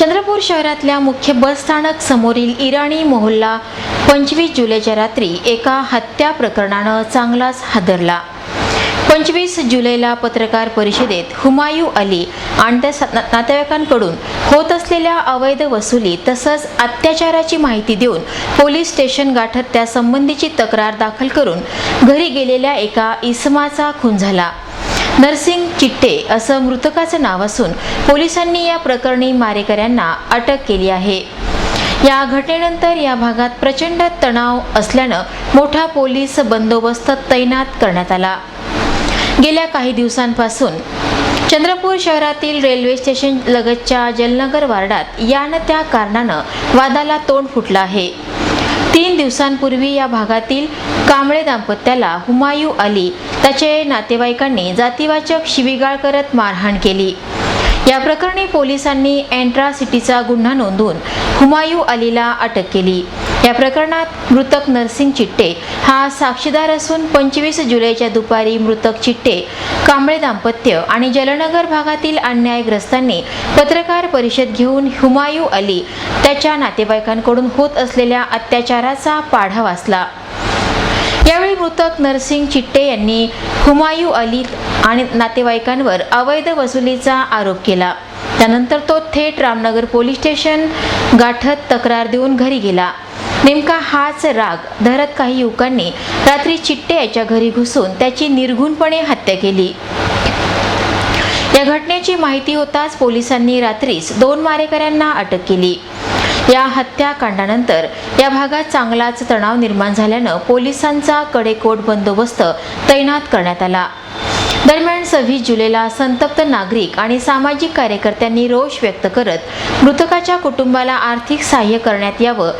चंद्रपूर शहरातल्या मुख्य बसस्थानक समोरील इराणी मोहल्ला पंचवीस जुलैच्या रात्री एका हत्या प्रकरणानं चांगलाच हादरला. पंचवीस जुलैला पत्रकार परिषदेत हुमायू अली आणि त्या नातेवाईकांकडून होत असलेल्या अवैध वसुली तसंच अत्याचाराची माहिती देऊन पोलीस स्टेशन गाठत त्यासंबंधीची तक्रार दाखल करून घरी गेलेल्या एका इसमाचा खून झाला. नरसिंग चिट्टे असं मृतकाचं नाव असून पोलिसांनी या प्रकरणी मारेकऱ्यांना अटक केली आहे. या घटनेनंतर या भागात प्रचंड तणाव असल्यानं मोठा पोलीस बंदोबस्त तैनात करण्यात आला. गेल्या काही दिवसांपासून चंद्रपूर शहरातील रेल्वे स्टेशन लगतच्या जलनगर वार्डात या न त्या कारणानं वादाला तोंड फुटलं आहे. तीन दिवसांपूर्वी या भागातील कांबळे दाम्पत्याला हुमायू अली त्याचे नातेवाईकांनी जातीवाचक शिवीगाळ करत मारहाण केली. या प्रकरणी पोलिसांनी एन्ट्रासिटीचा गुन्हा नोंदवून हुमायू अलीला अटक केली. या प्रकरणात मृतक नरसिंग चिट्टे हा साक्षीदार असून पंचवीस जुलैच्या दुपारी मृतक चिट्टे कांबळे दाम्पत्य आणि जलनगर भागातील अन्यायग्रस्तांनी पत्रकार परिषद घेऊन हुमायू अली त्याच्या नातेवाईकांकडून होत असलेल्या अत्याचाराचा पाढा वाचला. यावेळी मृतक नरसिंग चिट्टे यांनी हुमायू अली आणि नातेवाईकांवर अवैध वसुलीचा आरोप केला. त्यानंतर तो थेट रामनगर पोलीस स्टेशन गाठत तक्रार देऊन घरी गेला. नेमका हाच राग धरत काही युवकांनी रात्री चिट्टे याच्या घरी घुसून त्याची निर्घुणपणे हत्या केली. या घटनेची माहिती होताच पोलिसांनी रात्रीच दोन मारेकऱ्यांना अटक केली. या हत्याकांडानंतर या भागात चांगलाच तणाव निर्माण झाल्यानं पोलिसांचा कडेकोट बंदोबस्त तैनात करण्यात आला. दरम्यान सव्वीस जुलैला संतप्त नागरिक आणि सामाजिक कार्यकर्त्यांनी रोष व्यक्त करत मृतकाच्या कुटुंबाला आर्थिक सहाय्य करण्यात यावं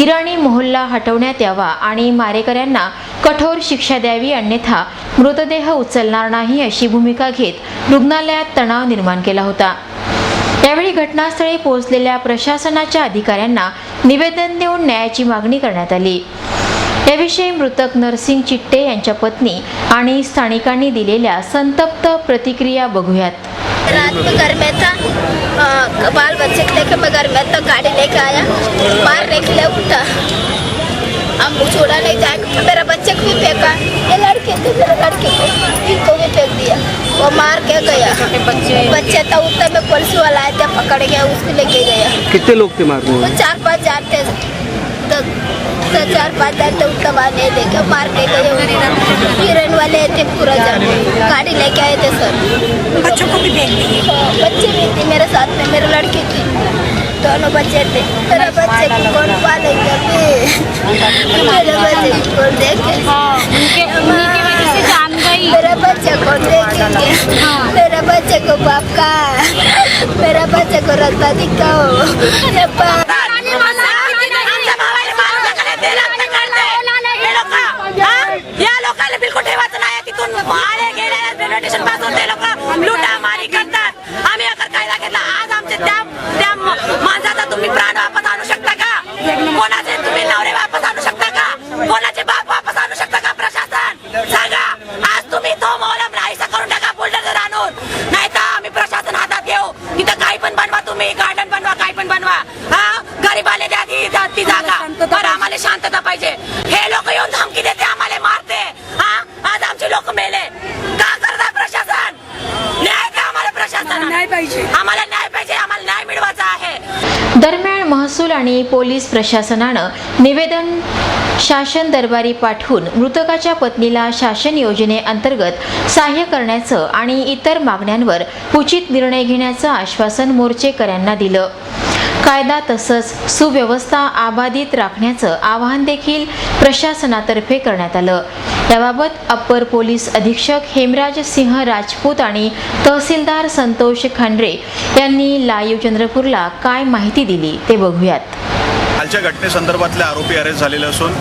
इराणी मोहल्ला हटवण्यात यावा आणि मारेकऱ्यांना कठोर शिक्षा द्यावी अन्यथा मृतदेह उचलणार नाही अशी भूमिका घेत रुग्णालयात तणाव निर्माण केला होता. यावेळी घटनास्थळी पोहोचलेल्या प्रशासनाच्या अधिकाऱ्यांना निवेदन देऊन न्यायाची मागणी करण्यात आली. याविषयी मृतक नरसिंग चिट्टे यांच्या पत्नी आणि स्थानिकांनी दिलेल्या संतप्त प्रतिक्रिया बघूयात. रात में घर में था। अ, बाल बच्चे को लेके मैं घर में था गाड़ी लेके आया। मारने के लिए उठा। हम छोड़ा नहीं जाएगा मेरा बच्चे को भी फेंका। ये लड़के थे मेरे लड़के को। इनको भी फेंक दिया। वो मार के गया। बच्चे बच्चे था उतना में पुलिस वाला आया था पकड़ गया उसको लेके गया। कितने लोग थे मारने? वो वाले चार पाँच जाते तो, तो चार पाँच जाते उतना मार नहीं लेके मार के गए हिरन वाले थे पूरा जान गाड़ी लेके आए थे सर। बच्चों को भी फेंक हाँ, बच्चे भी थे मेरे साथ में मेरे लड़की थी दोनों बच्चे थे। मेरे बच्चे को कौन पालेगा मेरे बच्चे को कौन देखे की जान गई। मेरा बच्चे को देखेंगे? मेरा बच्चे को बाप का मेरा बच्चे को रास्ता दिखाओ। शांतता पाहिजे. हे लोक येऊन धमकी देते आम्हाला मारते. हा? आज आमचे लोक मेले. का करता प्रशासन? न्याय का आम्हाला प्रशासन. न्याय पाहिजे. आम्हाला न्याय पाहिजे आम्हाला न्याय मिळवायचा आहे. दरम्यान महसूल आणि पोलीस प्रशासनानं निवेदन शासन दरबारी पाठवून मृतकाच्या पत्नीला शासन योजनेअंतर्गत सहाय्य करण्याचं आणि इतर मागण्यांवर उचित निर्णय घेण्याचं आश्वासन मोर्चेकऱ्यांना दिलं. कायदा तसंच सुव्यवस्था आबाधित राखण्याचं आवाहन देखील प्रशासनातर्फे करण्यात आलं. याबाबत अप्पर पोलीस अधीक्षक हेमराज सिंह राजपूत आणि तहसीलदार संतोष खांडरे यांनी लाईव्ह चंद्रपूरला काय माहिती दिली ते बघूयात. कालच्या घटनेसंदर्भातले आरोपी अरेस्ट झालेले असून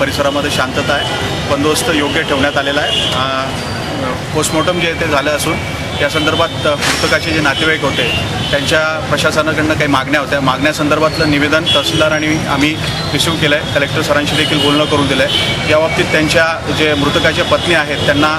परिसरामध्ये शांतता आहे बंदोबस्त योग्य ठेवण्यात आलेला आहे. पोस्टमॉर्टम जे आहे ते झालं असून या संदर्भात मृतकाचे जे नातेवाईक होते त्यांच्या प्रशासनाकडनं काही मागण्या होत्या. मागण्यासंदर्भातलं निवेदन तहसीलदार आणि आम्ही रिसिव्ह केलं आहे कलेक्टर सरांशी देखील बोलणं करून दिलं आहे या बाबतीत त्यांच्या जे मृतकाच्या पत्नी आहेत त्यांना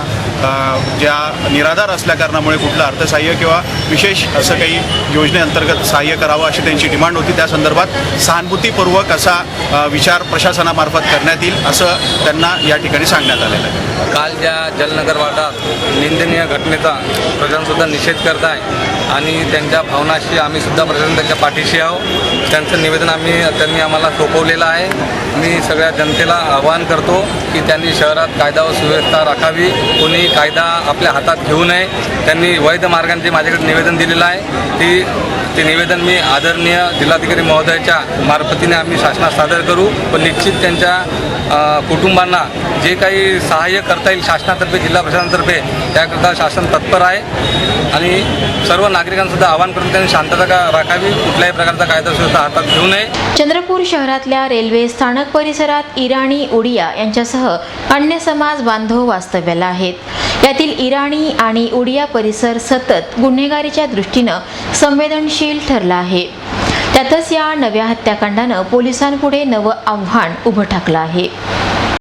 ज्या निराधार असल्याकारणामुळे कुठलं अर्थसहाय्य किंवा विशेष असं काही योजनेअंतर्गत सहाय्य करावं अशी त्यांची डिमांड होती. त्या संदर्भात सहानुभूतीपूर्वक असा विचार प्रशासनामार्फत करण्यात येईल असं त्यांना या ठिकाणी सांगण्यात आलेलं आहे. काल ज्या जलनगर वाटात निंदनीय घटनेचा प्रजासुद्धा निषेध करत आहे आणि त्यांच्या भावनाशी आम्ही सुद्धा प्रशासन त्यांच्या पाठीशी आहोत. त्यांचं निवेदन आम्ही त्यांनी आम्हाला सोपवलेलं आहे. मी सगळ्या जनतेला आवाहन करतो की त्यांनी शहरात कायदा व सुव्यवस्था राखावी. कोणी कायदा आपल्या हातात घेऊ नये. त्यांनी वैध मार्गांचे माझ्याकडे निवेदन दिलेलं आहे. ती ते निवेदन मी आदरणीय जिल्हाधिकारी महोदयाच्या मार्फतीने आम्ही शासनात सादर करू. पण निश्चित त्यांच्या कुटुंबांना जे काही सहाय्य करता येईल शासनातर्फे जिल्हा प्रशासनातर्फे त्याकरता शासन तत्पर आहे. आणि सर्व नागरिकांसुद्धा आवाहन करून त्यांनी शांतता राखावी कुठल्याही प्रकारचा कायदा सुद्धा हातात घेऊ नये. चंद्रपूर शहरातल्या रेल्वे स्थानक परिसरात इराणी उडिया यांच्यासह अन्य समाज बांधव वास्तव्याला आहेत. यातील इराणी आणि उडिया परिसर सतत गुन्हेगारीच्या दृष्टीनं संवेदनशील ठरला आहे. त्यातच या नव्या हत्याकांडानं पोलिसांपुढे नवं आव्हान उभं ठाकलं आहे.